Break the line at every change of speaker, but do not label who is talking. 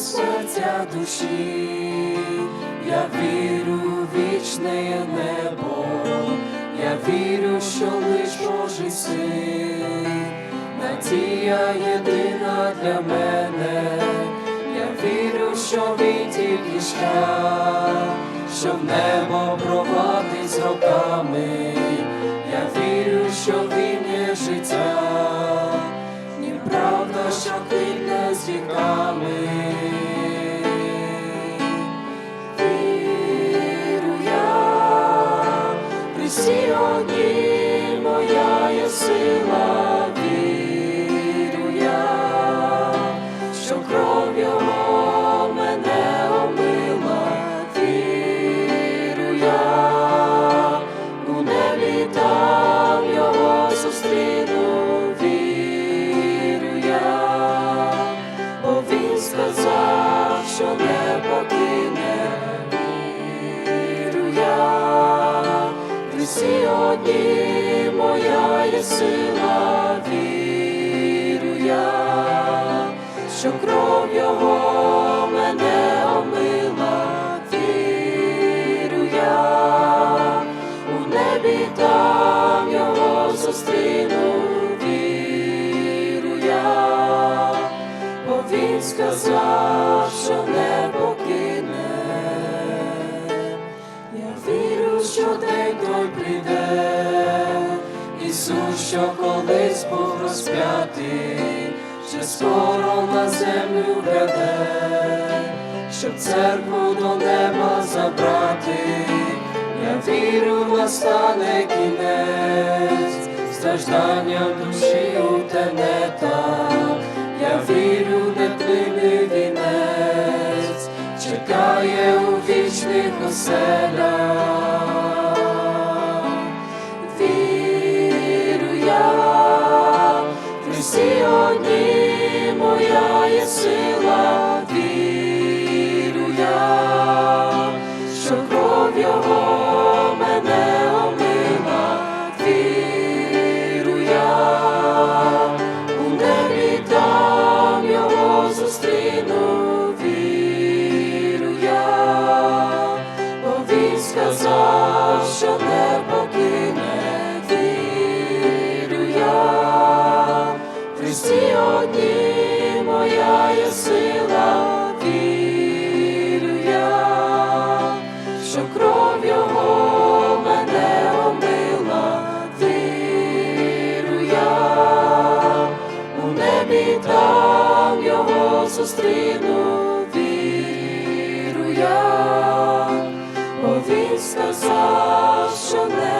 серця душі, я вірю в вічне небо, я вірю, що лиш Божий син, надія єдина для мене, я вірю, що він тільки шлях, що в небо провадить з роками, я вірю, що він є життя, ні правда, що квітне з віками. Сила, вірю я, що кров його мене омила, вірю я, у небі там його зустріну, вірю я, бо він сказав, що не покине, вірю я, ти всі одні моя є сила, вірю я, що кров його мене омила, вірю я, у небі там його зустріну, вірю я, бо він сказав, що не покине. Я вірю, що день що колись був розп'ятий, ще скоро на землю гряде, щоб церкву до неба забрати. Я вірю, настане кінець, стражданням душі утене так. Я вірю, не нетлинний вінець, чекає у вічних оселях. Всі одні моя є сила, його мене омила, вірю у небі там його зустріну, вірю я, він сказав, що не.